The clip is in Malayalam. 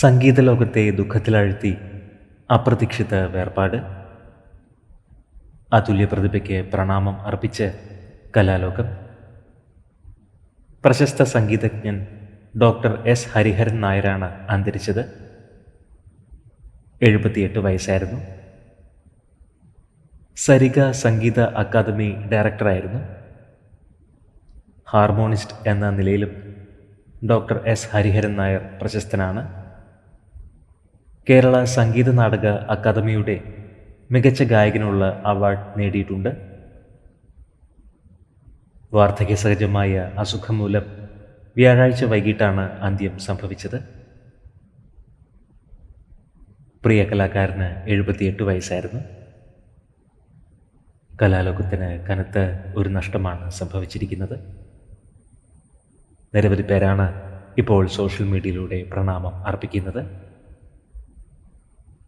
സംഗീത ലോകത്തെ ദുഃഖത്തിലാഴ്ത്തി അപ്രതീക്ഷിത വേർപാട്. അതുല്യ പ്രതിഭയ്ക്ക് പ്രണാമം അർപ്പിച്ച് കലാലോകം. പ്രശസ്ത സംഗീതജ്ഞൻ ഡോക്ടർ എസ് ഹരിഹരൻ നായരാണ് അന്തരിച്ചത്. എഴുപത്തിയെട്ട് വയസ്സായിരുന്നു. സരിഗ സംഗീത അക്കാദമി ഡയറക്ടറായിരുന്നു. ഹാർമോണിസ്റ്റ് എന്ന നിലയിലും ഡോക്ടർ എസ് ഹരിഹരൻ നായർ പ്രശസ്തനാണ്. കേരള സംഗീത നാടക അക്കാദമിയുടെ മികച്ച ഗായകനുള്ള അവാർഡ് നേടിയിട്ടുണ്ട്. വാർദ്ധക്യ സഹജമായ അസുഖം മൂലം വ്യാഴാഴ്ച വൈകിട്ടാണ് അന്ത്യം സംഭവിച്ചത്. പ്രിയ കലാകാരന് എഴുപത്തിയെട്ട് വയസ്സായിരുന്നു. കലാലോകത്തിന് കനത്ത ഒരു നഷ്ടമാണ് സംഭവിച്ചിരിക്കുന്നത്. നിരവധി പേരാണ് ഇപ്പോൾ സോഷ്യൽ മീഡിയയിലൂടെ പ്രണാമം അർപ്പിക്കുന്നത്.